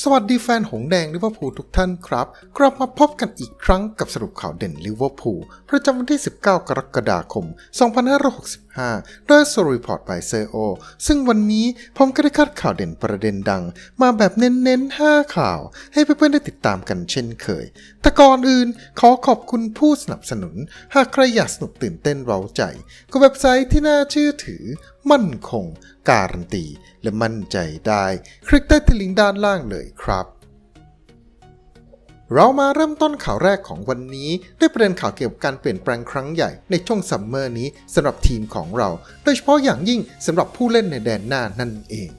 สวัสดีแฟนหงแดงลิเวอร์พูลทุกท่านครับ กลับมาพบกันอีกครั้งกับสรุปข่าวเด่นลิเวอร์พูลประจำวันที่ 19 กรกฎาคม 2565 โดย s o r e p o r t by s e o ซึ่งวันนี้ผมก็ได้คัดข่าวเด่นประเด็นดัง มาแบบเน้นๆ 5 ข่าว ให้เพื่อนๆได้ติดตามกันเช่นเคย แต่ก่อนอื่นขอขอบคุณผู้สนับสนุน หากใครอยากสนุกตื่นเต้นเร้าใจก็เว็บไซต์ที่น่าเชื่อถือมั่นคง การันตี และมั่นใจได้ คลิกใต้ที่ลิงก์ด้านล่างเลยครับเรามาเริ่มต้นข่าวแรกของวันนี้ ด้วยประเด็นข่าวเกี่ยวกับการเปลี่ยนแปลงครั้งใหญ่ในช่วงซัมเมอร์นี้สำหรับทีมของเรา โดยเฉพาะอย่างยิ่งสำหรับผู้เล่นในแดนหน้านั่นเอง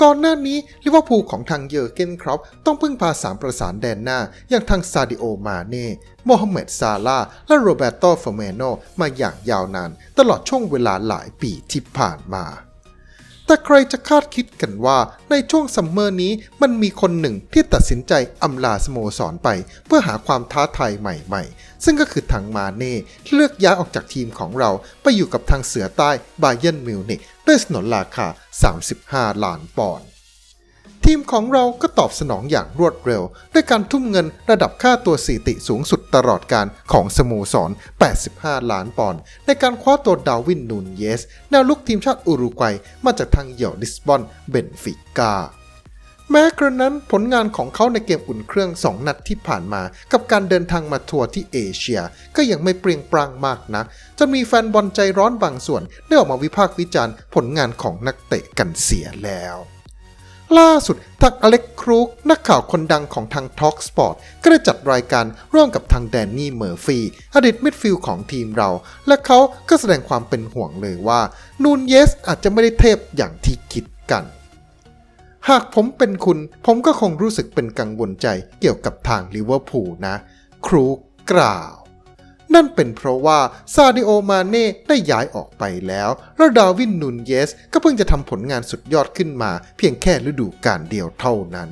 ก่อนหน้านี้ลิเวอร์พูลของทางเยอร์เกนครอปต้องพึ่งพาสามประสานแดนหน้า อย่างทางซาดิโอมาเน่โมฮัมเหม็ดซาลาและโรเบโตฟเมโนมาอย่างยาวนาน ตลอดช่วงเวลาหลายปีที่ผ่านมา แต่ใครจะคาดคิดกันว่าในช่วงซัมเมอร์นี้มันมีคนหนึ่งที่ตัดสินใจอำลาสโมสรไป เพื่อหาความท้าทายใหม่ๆ ซึ่งก็คือทางมาเน่ที่เลือกย้ายออกจากทีมของเราไปอยู่กับทางเสือใต้บาเยนมิวนิกด้วยสนนราคา 35 ล้านปอนด์ ทีมของเราก็ตอบสนองอย่างรวดเร็ว ด้วยการทุ่มเงินระดับค่าตัวสถิติสูงสุดตลอดการของสโมสร 85 ล้านปอนด์ในการคว้าตัวดาวินนูนเยส แนวลุกทีมชาติอุรุกวัยมาจากทางเหยี่ยวลิสบอนเบนฟิกาแม้กระนั้นผลงานของเขาในเกมอุ่นเครื่อง 2 นัดที่ผ่านมา กับการเดินทางมาทัวร์ที่เอเชีย ก็ยังไม่เปรียงปรางมากนักจนมีแฟนบอลใจร้อนบางส่วน ได้ออกมาวิพากษ์วิจารณ์ผลงานของนักเตะกันเสียแล้ว ล่าสุดทางอเล็กครูกนักข่าวคนดังของทาง Talk Sport ก็ได้จัดรายการร่วมกับทางแดนนี่เมอร์ฟีอดีตมิดฟิลด์ของทีมเรา และเขาก็แสดงความเป็นห่วงเลยว่า นูนเยสอาจจะไม่ได้เทพอย่างที่คิดกัน หากผมเป็นคุณ ผมก็คงรู้สึกเป็นกังวลใจเกี่ยวกับทางลิเวอร์พูลนะ ครูกกล่าว นั่นเป็นเพราะว่าซาดิโอมาเน่ได้ย้ายออกไปแล้ว แล้วดาวินนูนเยส ก็เพิ่งจะทำผลงานสุดยอดขึ้นมา เพียงแค่ฤดูกาลเดียวเท่านั้น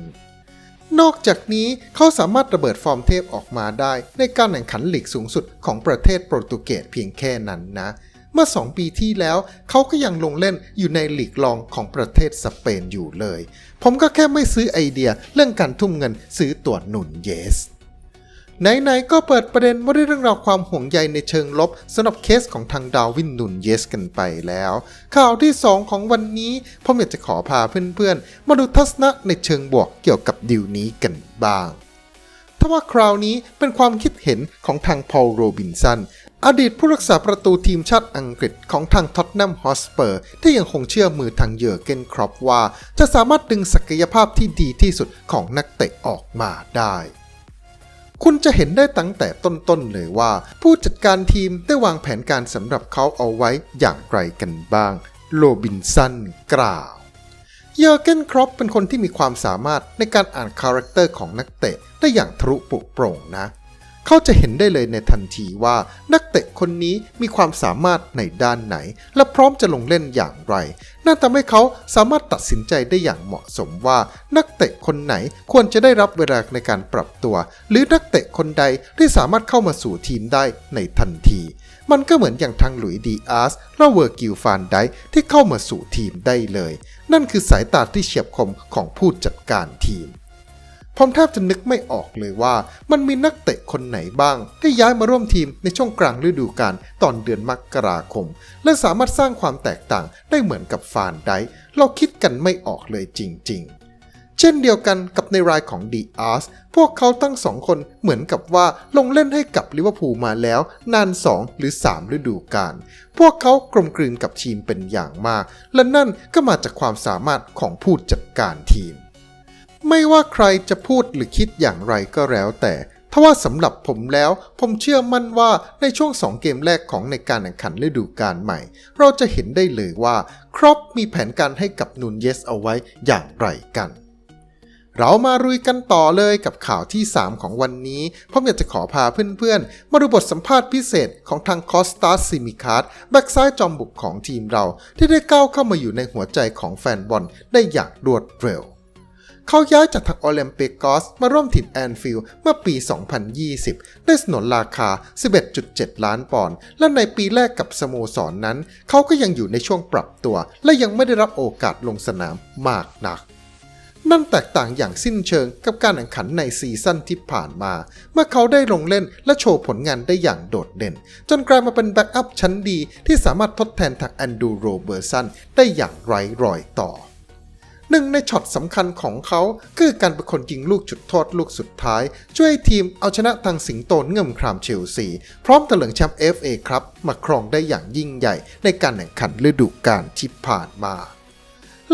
นอกจากนี้เขาสามารถระเบิดฟอร์มเทพออกมาได้ ในการแข่งขันลีกสูงสุดของประเทศโปรตุเกสเพียงแค่นั้นนะเมื่อ 2 ปีที่แล้วเขาก็ยังลงเล่นอยู่ในหลีกรองของประเทศสเปนอยู่เลย ผมก็แค่ไม่ซื้อไอเดียเรื่องการทุ่มเงินซื้อตัวหนุนเยส ไหนๆก็เปิดประเด็นว่าด้วยเรื่องราวความห่วงใยในเชิงลบสำหรับเคสของทางดาวินนุนเยสกันไปแล้ว ข่าวที่ 2 ของวันนี้ผมอยากจะขอพาเพื่อนๆ มาดูทัศนะในเชิงบวกเกี่ยวกับดิวนี้กันบ้างถ้าว่าคราวนี้เป็นความคิดเห็นของทางพอลโรบินสันอดีตผู้รักษาประตูทีมชาติอังกฤษของทางท็อตแนมฮอสเปอร์ ที่ยังคงเชื่อมือทางเยอร์เกนครอปว่า จะสามารถดึงศักยภาพที่ดีที่สุดของนักเตะออกมาได้ คุณจะเห็นได้ตั้งแต่ต้นๆเลยว่า ผู้จัดการทีมได้วางแผนการสำหรับเขาเอาไว้อย่างไรกันบ้างโรบินสันกล่าว เยอร์เกนครอปเป็นคนที่มีความสามารถในการอ่านคาแรคเตอร์ของนักเตะได้อย่างทะลุปลุโปร่งนะเเขาจะเห็นได้เลยในทันทีว่านักเตะคนนี้มีความสามารถในด้านไหน และพร้อมจะลงเล่นอย่างไร นั่นทำให้เขาสามารถตัดสินใจได้อย่างเหมาะสมว่า นักเตะคนไหนควรจะได้รับเวลาในการปรับตัว หรือนักเตะคนใดที่สามารถเข้ามาสู่ทีมได้ในทันที มันก็เหมือนอย่างทางหลุยส์ดีอาร์สและเวอร์กิลฟานไดที่เข้ามาสู่ทีมได้เลย นั่นคือสายตาที่เฉียบคมของผู้จัดการทีม ผมแทบจะนึกไม่ออกเลยว่า มันมีนักเตะคนไหนบ้าง ที่ย้ายมาร่วมทีมในช่วงกลางฤดูกาลตอนเดือนมกราคม และสามารถสร้างความแตกต่างได้เหมือนกับฟานไดเราคิดกันไม่ออกเลยจริงๆเช่นเดียวกันกับในรายของดีอาร์สพวกเขาทั้งสองคนเหมือนกับว่าลงเล่นให้กับลิเวอร์พูลมาแล้วนาน 2 หรือ 3 ฤดูกาล พวกเขากลมกลืนกับทีมเป็นอย่างมาก และนั่นก็มาจากความสามารถของผู้จัดการทีม ไม่ว่าใครจะพูดหรือคิดอย่างไรก็แล้วแต่ทว่าสำหรับผมแล้ว ผมเชื่อมั่นว่าในช่วง 2 เกมแรกของในการแข่งขันฤดูกาลใหม่ เราจะเห็นได้เลยว่า ครอปมีแผนการให้กับนูนเยสเอาไว้อย่างไรกัน เรามารุยกันต่อเลยกับข่าวที่ 3 ของวันนี้ผมอยากจะขอพาเพื่อนๆ มาดูบทสัมภาษณ์พิเศษของทางคอสตาซิมิคาร์ดแบ็กซ้ายจอมบุกของทีมเรา ที่ได้ก้าวเข้ามาอยู่ในหัวใจของแฟนบอลได้อย่างรวดเร็ว เขาย้ายจากทางโอลิมปิกอสมาร่วมถิ่นแอนฟิลด์เมื่อปี 2020 ได้สนนราคา 11.7 ล้านปอนด์ และในปีแรกกับสโมสรนนั้น เขาก็ยังอยู่ในช่วงปรับตัว และยังไม่ได้รับโอกาสลงสนามมากนักนั่นแตกต่างอย่างสิ้นเชิงกับการแข่งขันในซีซั่นที่ผ่านมา เมื่อเขาได้ลงเล่นและโชว์ผลงานได้อย่างโดดเด่น จนกลายมาเป็นแบ็กอัพชั้นดีที่สามารถทดแทนทางแอนดูโรเบอร์สันได้อย่างไร้รอยต่อ หนึ่งในช็อตสำคัญของเขาคือการเป็นคนยิงลูกจุดโทษลูกสุดท้าย ช่วยให้ทีมเอาชนะทางสิงโตเงื่อมครามเชลซี พร้อมตะเหลิงแชมป์ FA ครับมาครองได้อย่างยิ่งใหญ่ในการแข่งขันฤดูกาลที่ผ่านมา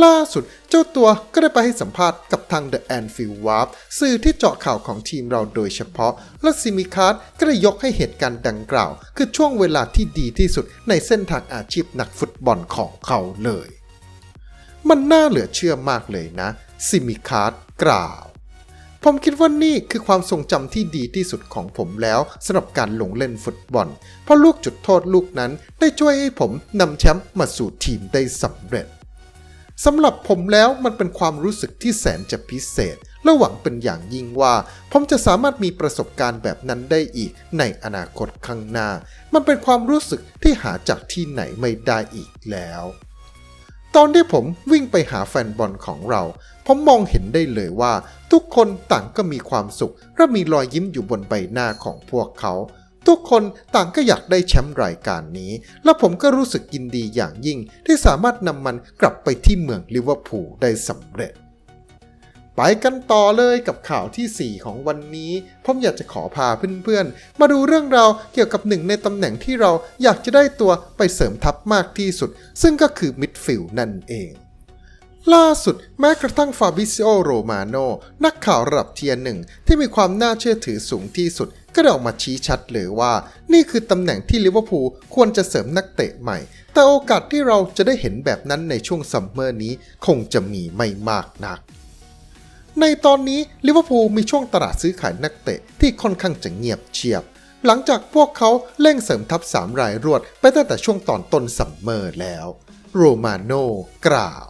ล่าสุดเจ้าตัวก็ได้ไปให้สัมภาษณ์กับทาง The Anfield Warp สื่อที่เจาะข่าวของทีมเราโดยเฉพาะ และซิมิคาร์ดก็ได้ยกให้เหตุการณ์ดังกล่าว คือช่วงเวลาที่ดีที่สุดในเส้นทางอาชีพนักฟุตบอลของเขาเลย มันน่าเหลือเชื่อมากเลยนะ ซิมิคาร์ดกล่าว ผมคิดว่านี่คือความทรงจำที่ดีที่สุดของผมแล้วสำหรับการลงเล่นฟุตบอล เพราะลูกจุดโทษลูกนั้นได้ช่วยให้ผมนำแชมป์มาสู่ทีมได้สำเร็จสำหรับผมแล้วมันเป็นความรู้สึกที่แสนจะพิเศษ และหวังเป็นอย่างยิ่งว่า ผมจะสามารถมีประสบการณ์แบบนั้นได้อีกในอนาคตข้างหน้า มันเป็นความรู้สึกที่หาจากที่ไหนไม่ได้อีกแล้ว ตอนที่ผมวิ่งไปหาแฟนบอลของเรา ผมมองเห็นได้เลยว่า ทุกคนต่างก็มีความสุข และมีรอยยิ้มอยู่บนใบหน้าของพวกเขา ทุกคนต่างก็อยากได้แชมป์รายการนี้ และผมก็รู้สึกยินดีอย่างยิ่งที่สามารถนำมันกลับไปที่เมืองลิเวอร์พูลได้สำเร็จ ไปกันต่อเลยกับข่าวทีสี่ 4 ของวันนี้ ผมอยากจะขอพาเพื่อนๆ มาดูเรื่องราวเกี่ยวกับหนึ่งในตำแหน่งที่เราอยากจะได้ตัวไปเสริมทัพมากที่สุด ซึ่งก็คือมิดฟิลด์นั่นเอง ล่าสุดแม้กระทั่งฟาบิซิโอโรมาโนนักข่าวระดับเทียร์หนึ่งที่มีความน่าเชื่อถือสูงที่สุด ก็ได้ออกมาชี้ชัดเลยว่า นี่คือตำแหน่งที่ลิเวอร์พูลควรจะเสริมนักเตะใหม่ แต่โอกาสที่เราจะได้เห็นแบบนั้นในช่วงซัมเมอร์นี้คงจะมีไม่มากนัก ในตอนนี้ลิเวอร์พูลมีช่วงตลาดซื้อขายนักเตะที่ค่อนข้างจะเงียบเชียบ หลังจากพวกเขาเร่งเสริมทัพสามรายรวดไปตั้งแต่ช่วงตอนต้นซัมเมอร์แล้ว โรมาโนกล่าว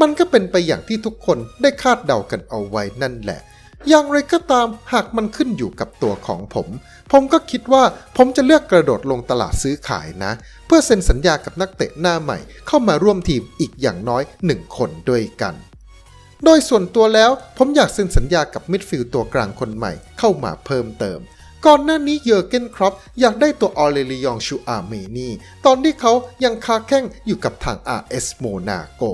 มันก็เป็นไปอย่างที่ทุกคนได้คาดเดากันเอาไว้นั่นแหละ อย่างไรก็ตามหากมันขึ้นอยู่กับตัวของผม ผมก็คิดว่าผมจะเลือกกระโดดลงตลาดซื้อขายนะ เพื่อเซ็นสัญญากับนักเตะหน้าใหม่เข้ามาร่วมทีมอีกอย่างน้อยหนึ่งคนด้วยกัน โดยส่วนตัวแล้วผมอยากเซ็นสัญญากับมิดฟิลด์ตัวกลางคนใหม่เข้ามาเพิ่มเติม ก่อนหน้านี้เยอร์เกนครอปอยากได้ตัวออเรลิยองชูอาเมนีตอนที่เขายังคาแข้งอยู่กับทาง RS โมนาโก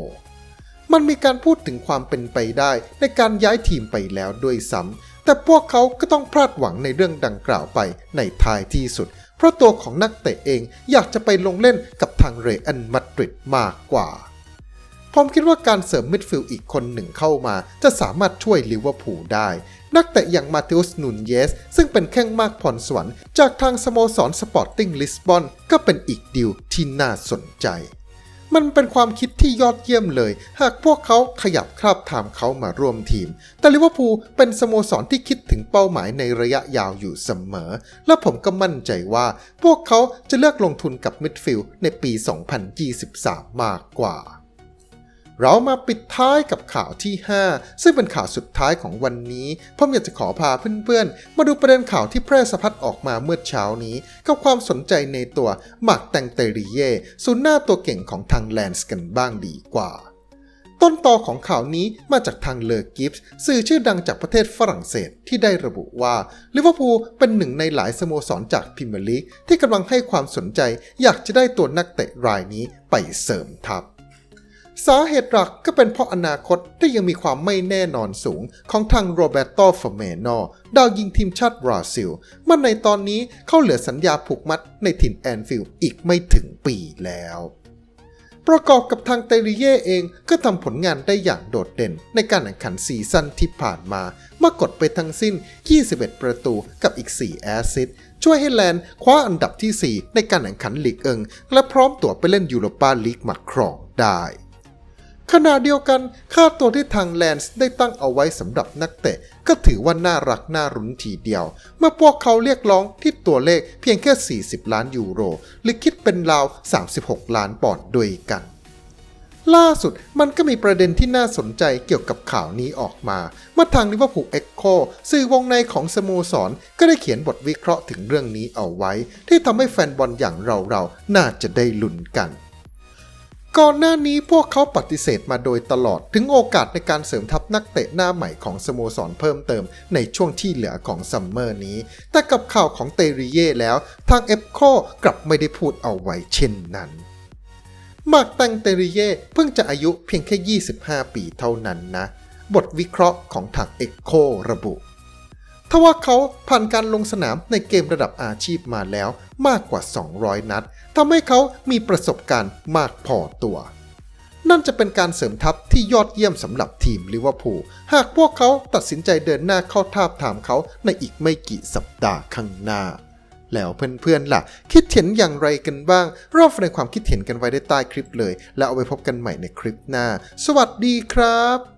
มันมีการพูดถึงความเป็นไปได้ในการย้ายทีมไปแล้วด้วยซ้ำแต่พวกเขาก็ต้องพลาดหวังในเรื่องดังกล่าวไปในท้ายที่สุด เพราะตัวของนักเตะเองอยากจะไปลงเล่นกับทางเรอัลมาดริดมากกว่า ผมคิดว่าการเสริมมิดฟิลด์อีกคนหนึ่งเข้ามา จะสามารถช่วยลิเวอร์พูลได้ นักเตะอย่างมาเต u สนูนเยส ซึ่งเป็นแข้งมากพรสวรรค์จากทางสโมสรสปอร์ติ้งลิสบอนก็เป็นอีกดีลที่น่าสนใจ มันเป็นความคิดที่ยอดเยี่ยมเลย หากพวกเขาขยับคราบไทม์เขามาร่วมทีม แต่ลิเวอร์พูลเป็นสโมสรที่คิดถึงเป้าหมายในระยะยาวอยู่เสมอ และผมก็มั่นใจว่า พวกเขาจะเลือกลงทุนกับมิดฟิลด์ในปี 2023 มากกว่า เรามาปิดท้ายกับข่าวที่ 5 ซึ่งเป็นข่าวสุดท้ายของวันนี้ผมอยากจะขอพาเพื่อนๆ มาดูประเด็นข่าวที่แพร่สะพัดออกมาเมื่อเช้านี้ กับความสนใจในตัวหมักแตงเตรีเย่ศูนย์หน้าตัวเก่งของทางแลนส์กันบ้างดีกว่า ต้นตอของข่าวนี้มาจากทางเลอกิฟส์สื่อชื่อดังจากประเทศฝรั่งเศสที่ได้ระบุว่าลิเวอร์พูลเป็นหนึ่งในหลายสโมสรจากพรีเมียร์ลีกที่กำลังให้ความสนใจอยากจะได้ตัวนักเตะรายนี้ไปเสริมทัพ สาเหตุหลักก็เป็นเพราะอนาคตที่ยังมีความไม่แน่นอนสูงของทางโรเบโตฟอร์เมโนดาวยิงทีมชาติบราซิลมันในตอนนี้เขาเหลือสัญญาผูกมัดในถิ่นแอนฟิลด์อีกไม่ถึงปีแล้ว ประกอบกับทางเตริเย่เองก็ทำผลงานได้อย่างโดดเด่นในการแข่งขันซีซั่นที่ผ่านมาเมื่อกดไปทั้งสิ้น 21 ประตูกับอีก 4 แอสซิสช่วยให้แลนด์คว้าอันดับที่ 4 ในการแข่งขันลีกเอิง และพร้อมตั๋วไปเล่นยูโรปาลีกมาครองได้ ขณะเดียวกันค่าตัวที่ทางแลนส์ได้ตั้งเอาไว้สำหรับนักเตะ ก็ถือว่าน่ารักน่ารุนทีเดียว เมื่อพวกเขาเรียกร้องที่ตัวเลขเพียงแค่ 40 ล้านยูโร หรือคิดเป็นราว 36 ล้านปอนด์ด้วยกัน ล่าสุดมันก็มีประเด็นที่น่าสนใจเกี่ยวกับข่าวนี้ออกมาเมื่อทางลิเวอร์พูลเอ็กโคสื่อวงในของสโมสรก็ได้เขียนบทวิเคราะห์ถึงเรื่องนี้เอาไว้ ที่ทำให้แฟนบอลอย่างเราๆน่าจะได้ลุ้นกัน ก่อนหน้านี้พวกเขาปฏิเสธมาโดยตลอดถึงโอกาสในการเสริมทัพนักเตะหน้าใหม่ของสโมสรเพิ่มเติมในช่วงที่เหลือของซัมเมอร์นี้ แต่กับข่าวของเตริเย่แล้ว ทางเอฟโคกลับไม่ได้พูดเอาไว้เช่นนั้นมากตังเตริเย่เพิ่งจะอายุเพียงแค่ 25 ปีเท่านั้นนะ บทวิเคราะห์ของทางเอ็กโคระบุ ทว่าเขาผ่านการลงสนามในเกมระดับอาชีพมาแล้วมากกว่า 200 นัดทำให้เขามีประสบการณ์มากพอตัว นั่นจะเป็นการเสริมทัพที่ยอดเยี่ยมสำหรับทีมลิเวอร์พูลหากพวกเขาตัดสินใจเดินหน้าเข้าทาบทามเขาในอีกไม่กี่สัปดาห์ข้างหน้าแล้วเพื่อนๆล่ะ คิดเห็นอย่างไรกันบ้าง รอบแสดงความคิดเห็นกันไว้ได้ใต้คลิปเลย แล้วเอาไว้พบกันใหม่ในคลิปหน้า สวัสดีครับ